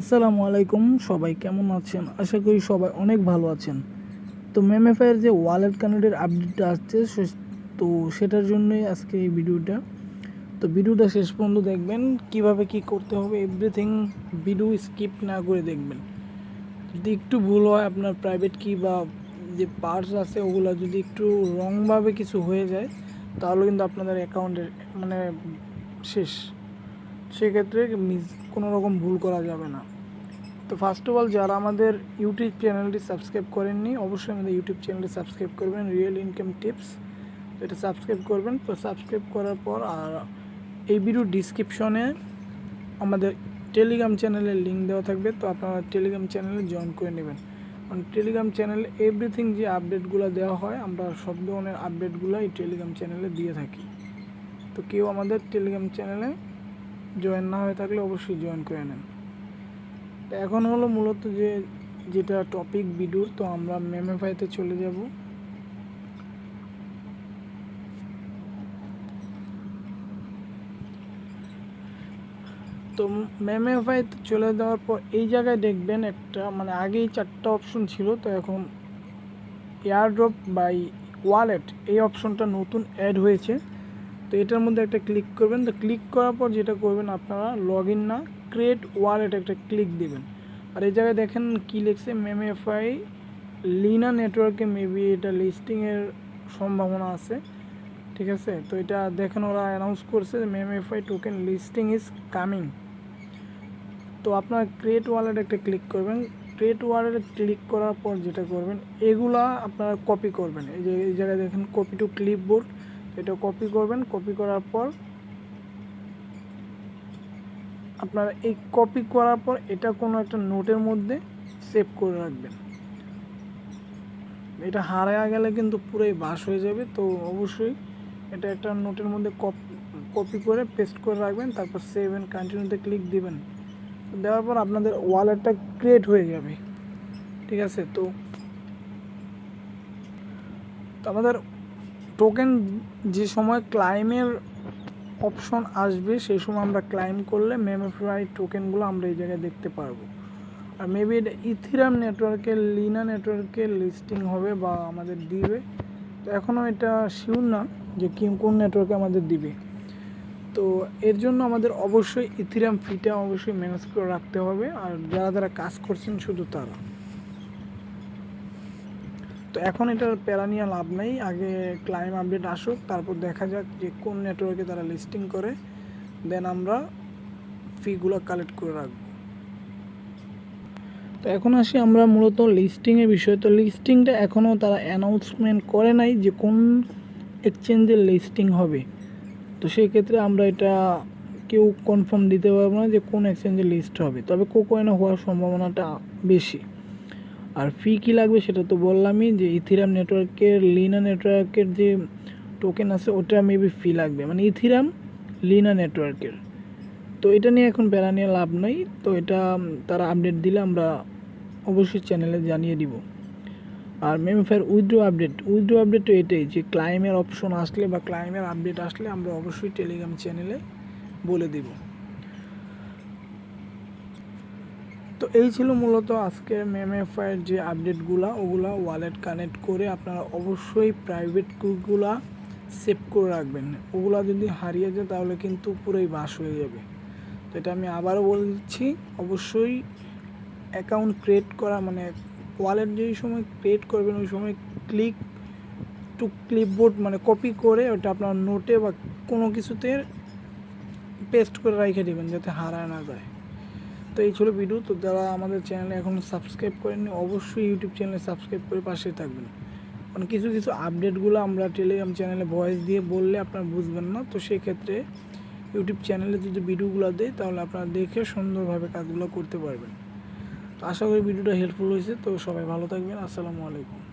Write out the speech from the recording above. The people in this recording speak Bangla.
আসসালামু আলাইকুম, সবাই কেমন আছেন? আশা করি সবাই অনেক ভালো আছেন। তো মেমএফআইয়ের যে ওয়ালেট কানেক্টের আপডেটটা আসছে তো সেটার জন্যই আজকে এই ভিডিওটা। তো ভিডিওটা শেষ পর্যন্ত দেখবেন, কীভাবে কি করতে হবে এভরিথিং ভিডিও স্কিপ না করে দেখবেন। যদি একটু ভুল হয়, আপনার প্রাইভেট কি বা যে পার্টস আছে, ওগুলো যদি একটু রংভাবে কিছু হয়ে যায়, তাহলে কিন্তু আপনাদের অ্যাকাউন্টের মানে শেষ। সেক্ষেত্রে কোনো রকম ভুল করা যাবে না। তো ফার্স্ট অফ অল যারা আমাদের ইউটিউব চ্যানেলটি সাবস্ক্রাইব করেননি, অবশ্যই আমাদের ইউটিউব চ্যানেলটি সাবস্ক্রাইব করবেন রিয়েল ইনকাম টিপস এটা সাবস্ক্রাইব করবেন, তো সাবস্ক্রাইব করার পর, আর এই ভিডিও ডিসক্রিপশনে আমাদের টেলিগ্রাম চ্যানেলের লিঙ্ক দেওয়া থাকবে, তো আপনারা টেলিগ্রাম চ্যানেলে জয়েন করে নেবেন। কারণ টেলিগ্রাম চ্যানেলে এভরিথিং যে আপডেটগুলো দেওয়া হয়, আমরা সব ধরনের আপডেটগুলো এই টেলিগ্রাম চ্যানেলে দিয়ে থাকি। তো কেউ আমাদের টেলিগ্রাম চ্যানেলে জয়েন না হয়ে থাকলে অবশ্যই জয়েন করে নেন। এখন হলো মূলত যে, যেটা টপিক ভিডিওর তো আমরা মেমেফাইতে চলে যাব। তো মেমেফাইতে চলে যাওয়ার পর এই জায়গায় দেখবেন একটা মানে আগেই চারটা অপশন ছিল, তো এখন এয়ারড্রপ বাই ওয়ালেট এই অপশনটা নতুন অ্যাড হয়েছে। তো এটার মধ্যে একটা ক্লিক করবেন। তো ক্লিক করার পর যেটা করবেন আপনারা লগ ইন না ক্রিয়েট ওয়ালেট একটা ক্লিক দেবেন। আর এই জায়গায় দেখেন কি লিখছে মেমএফআই লিনা নেটওয়ার্কে মেবি এটা লিস্টিংয়ের সম্ভাবনা আছে। ঠিক আছে? তো এটা দেখেন ওরা অ্যানাউন্স করছে যে MemeFi token listing is coming তো আপনারা ক্রিয়েট ওয়ালেট একটা ক্লিক করবেন। ক্রিয়েট ওয়ালেটে ক্লিক করার পর যেটা করবেন, এগুলা আপনারা কপি করবেন। এই যে, এই জায়গায় দেখেন কপি টু ক্লিপবোর্ড এটা কপি করবেন কপি করার পর আপনারা এই কপি করার পর এটা কোনো একটা নোটের মধ্যে সেভ করে রাখবেন। এটা হারায়া গেলে কিন্তু পুরোই বাস হয়ে যাবে, তো অবশ্যই এটা একটা নোটের মধ্যে কপি করে পেস্ট করে রাখবেন, তারপর সেভ অ্যান্ড কন্টিনিউতে ক্লিক দিবেন। দেওয়ার পর আপনাদের ওয়ালেটটা ক্রিয়েট হয়ে যাবে। ঠিক আছে তো আমাদের টোকেন যে সময় ক্লাইমের অপশন আসবে, সেই সময় আমরা ক্লাইম করলে মেমোফ্রাই টোকেনগুলো আমরা এই জায়গায় দেখতে পারব। আর মেবি এটা ইথিরাম নেটওয়ার্কের লিনা নেটওয়ার্কের লিস্টিং হবে বা আমাদের দিবে। তো এখনও এটা শিওর না যে কি, কোন নেটওয়ার্কে আমাদের দিবে। তো এর জন্য আমাদের অবশ্যই ইথিরাম ফিটা অবশ্যই ম্যানেজ করে রাখতে হবে। আর যারা যারা কাজ করছেন শুধু তারা। তো এখন এটার প্যারা নিয়ে লাভ নেই। আগে ক্লাইম আপডেট আসুক, তারপর দেখা যাক যে কোন নেটওয়ার্কে তারা লিস্টিং করে। দেন আমরা ফিগুলো কালেক্ট করে রাখব। তো এখন আসি আমরা মূলত লিস্টিংয়ের বিষয়ে। তো লিস্টিংটা এখনও তারা অ্যানাউন্সমেন্ট করে নাই যে কোন এক্সচেঞ্জের লিস্টিং হবে। তো সেই ক্ষেত্রে আমরা এটা কেউ কনফার্ম দিতে পারব না যে কোন এক্সচেঞ্জে লিস্ট হবে। তবে কোকোয়েনে হওয়ার সম্ভাবনাটা বেশি। আর ফি কী লাগবে সেটা তো বললামই যে ইথিরাম নেটওয়ার্কের লিনা নেটওয়ার্কের যে টোকেন আছে, ওটা মেবি ফি লাগবে। মানে ইথিরাম লিনা নেটওয়ার্কের তো এটা নিয়ে এখন প্যারা নিয়ে লাভ নেই। তো এটা তারা আপডেট দিলে আমরা অবশ্যই চ্যানেলে জানিয়ে দিব। আর MemeFi withdraw update withdraw update তো এটাই যে ক্লাইমের অপশন আসলে বা ক্লাইমের আপডেট আসলে আমরা অবশ্যই টেলিগ্রাম চ্যানেলে বলে দিব। তো এই ছিল মূলত আজকে মেমএফআইয়ের যে আপডেটগুলো ওগুলা ওয়ালেট কানেক্ট করে আপনারা অবশ্যই প্রাইভেট কুইকগুলা সেভ করে রাখবেন। ওগুলা যদি হারিয়ে যায়, তাহলে কিন্তু পুরোই বাস হয়ে যাবে। তো এটা আমি আবারও বলছি অবশ্যই অ্যাকাউন্ট ক্রিয়েট করা মানে ওয়ালেট যেই সময় ক্রিয়েট করবেন, ওই সময় ক্লিক টু ক্লিপবোর্ড মানে কপি করে ওটা আপনার নোটে বা কোনো কিছুতে পেস্ট করে রেখে দেবেন, যাতে হারায় না যায়। তো এই ছিল ভিডিও। তো যারা আমাদের চ্যানেলে এখন সাবস্ক্রাইব করেননি, অবশ্যই ইউটিউব চ্যানেলে সাবস্ক্রাইব করে পাশে থাকবেন। কারণ কিছু কিছু আপডেটগুলো আমরা টেলিগ্রাম চ্যানেলে ভয়েস দিয়ে বললে আপনারা বুঝবেন না। তো সেক্ষেত্রে ইউটিউব চ্যানেলে যদি ভিডিওগুলো দেয়, তাহলে আপনারা দেখে সুন্দরভাবে কাজগুলো করতে পারবেন। তো আশা করি ভিডিওটা হেল্পফুল হয়েছে। তো সবাই ভালো থাকবেন। আসসালামু আলাইকুম।